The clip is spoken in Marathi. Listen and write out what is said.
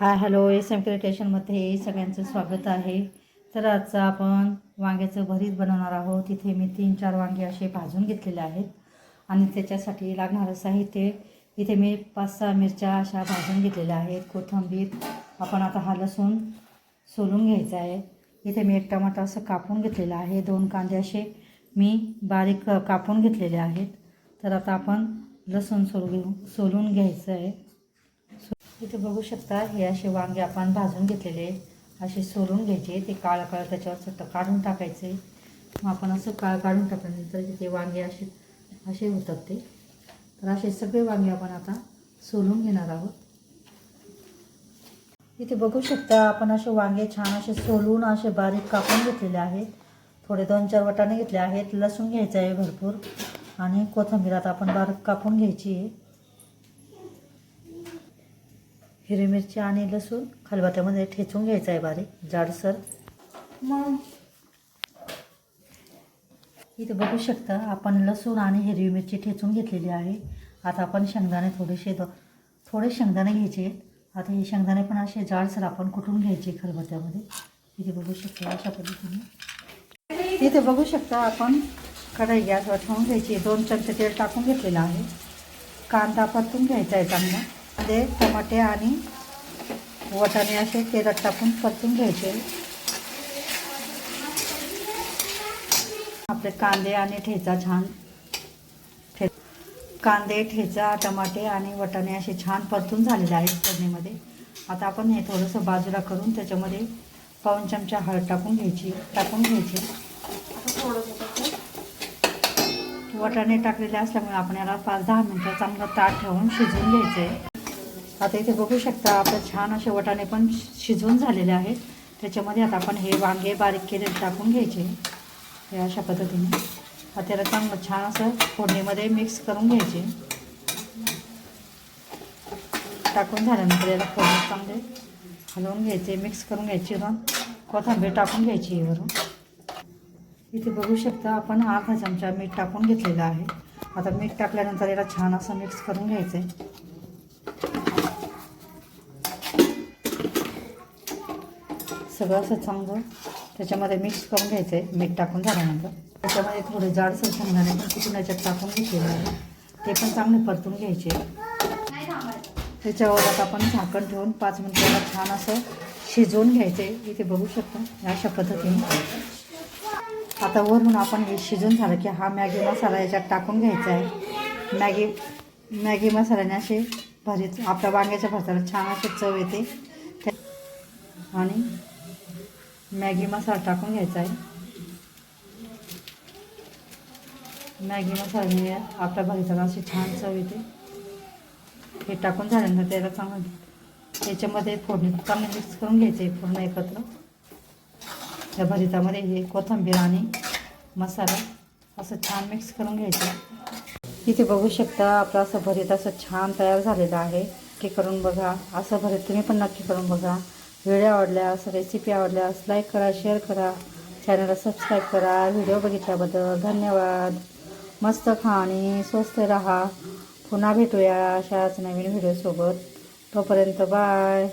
हाय हॅलो एस एम क्रिएटेशनमध्ये सगळ्यांचं स्वागत आहे. तर आजचं आपण वांग्याचं भरीत बनवणार आहोत. तिथे मी तीन चार वांगे असे भाजून घेतलेले आहेत. आणि त्याच्यासाठी लागणारं साहित्य इथे मी पाच सहा मिरच्या अशा भाजून घेतलेल्या आहेत. कोथिंबीर आपण आता हा लसूण सोलून घ्यायचा आहे. इथे मी एक टमाटा असं कापून घेतलेलं आहे. दोन कांदे असे मी बारीक कापून घेतलेले आहेत. तर आता आपण लसूण सोलू सोलून घ्यायचं आहे. इथे बघू शकता हे असे वांगे आपण भाजून घेतलेले असे सोलून घ्यायचे ते काळ काळ त्याच्यावर चट्ट काढून टाकायचे. मग आपण असं काळ काढून टाकल्यानंतर ते वांगे असे असे होतात ते. तर असे सगळे वांगे आपण आता सोलून घेणार आहोत. इथे बघू शकता आपण असे वांगे छान असे सोलून असे बारीक कापून घेतलेले आहेत. थोडे दोन चार वटाणे घेतले आहेत. लसूण घ्यायचं आहे भरपूर. आणि कोथिंबीर आता आपण बारीक कापून घ्यायची आहे. हिरवी मिरची आणि लसूण खलबत्त्यामध्ये ठेचून घ्यायचं आहे बारीक जाडसर. मग? इथे बघू शकता आपण लसूण आणि हिरवी मिरची ठेचून घेतलेली आहे. आता आपण शेंगदाणे थोडेसे थोडे शेंगदाणे घ्यायचे आता हे शेंगदाणे पण असे जाडसर आपण कुटून घ्यायचे खलबत्त्यामध्ये? इथे बघू शकता अशा पद्धतीने. इथे बघू शकता आपण कढई गॅसवर ठेवून घ्यायची. दोन चमचे तेल टाकून घेतलेलं आहे. कांदा परतून घ्यायचा आहे चांगला. मध्ये टमाटे आणि वटाणे असे तेलात टाकून परतून घ्यायचे. आपले कांदे आणि ठेचा छान ठे कांदे ठेचा टमाटे आणि वटाणे असे छान परतून झालेले आहेत फोडणीमध्ये. आता आपण हे थोडंसं बाजूला करून त्याच्यामध्ये पाऊन चमचा हळद टाकून घ्यायची टाकून घ्यायची. वटाणे टाकलेले असल्यामुळे आपण याला पाच दहा मिनटं चांगलं ताट ठेवून शिजवून घ्यायचं. आहे आता इथे बघू शकता आपलं छान असे वटाणे पण शिजवून झालेले आहेत. त्याच्यामध्ये आता आपण हे वांगे बारीक केलेले टाकून घ्यायचे हे अशा पद्धतीने. आता त्याला चांगलं छान असं फोडणीमध्ये मिक्स करून घ्यायचे. टाकून झाल्यानंतर याला फोडणी चांगले हलवून घ्यायचे मिक्स करून घ्यायची मग कोथिंबीर टाकून घ्यायची वरून. इथे बघू शकता आपण अर्धा चमचा मीठ टाकून घेतलेलं आहे. आता मीठ टाकल्यानंतर याला छान असं मिक्स करून घ्यायचं आहे सगळं असं चांगलं. त्याच्यामध्ये मिक्स करून घ्यायचं आहे मीठ टाकून झाल्यानंतर. त्याच्यामध्ये थोडे जाडसर शेंगदाणे पण कुठून याच्यात टाकून घेतलेलं आहे. ते पण चांगले परतून घ्यायचे. त्याच्यावर आता आपण झाकण ठेवून पाच मिनिटाला छान असं शिजवून घ्यायचे इथे बघू शकतो अशा पद्धतीने. आता वरून आपण हे शिजून झालं की हा मॅगी मसाला याच्यात टाकून घ्यायचा आहे. मॅगी मॅगी मसाल्याने असे भरीत आपल्या वांग्याच्या भरताला छान अशी चव येते. आणि मॅगी मसाला टाकून घ्यायचा आहे. मॅगी मसाल्याने आपल्या भरीताला अशी छान चव येते. हे टाकून झाल्यानंतर त्याला चांगलं त्याच्यामध्ये फोडणी चांगलं मिक्स करून घ्यायचं आहे पूर्ण एकत्र. त्या भरितामध्ये हे कोथिंबीर आणि मसाला असं छान मिक्स करून घ्यायचं. इथे बघू शकता आपलं असं भरीत असं छान तयार झालेलं आहे. नक्की करून बघा. असं भरीत तुम्ही पण नक्की करून बघा. व्हिडिओ आवडल्यास रेसिपी आवडल्यास लाईक करा शेअर करा. चॅनलला सबस्क्राईब करा. व्हिडिओ बघितल्याबद्दल धन्यवाद. मस्त खा आणि स्वस्त राहा. पुन्हा भेटूया अशाच नवीन व्हिडिओसोबत तोपर्यंत बाय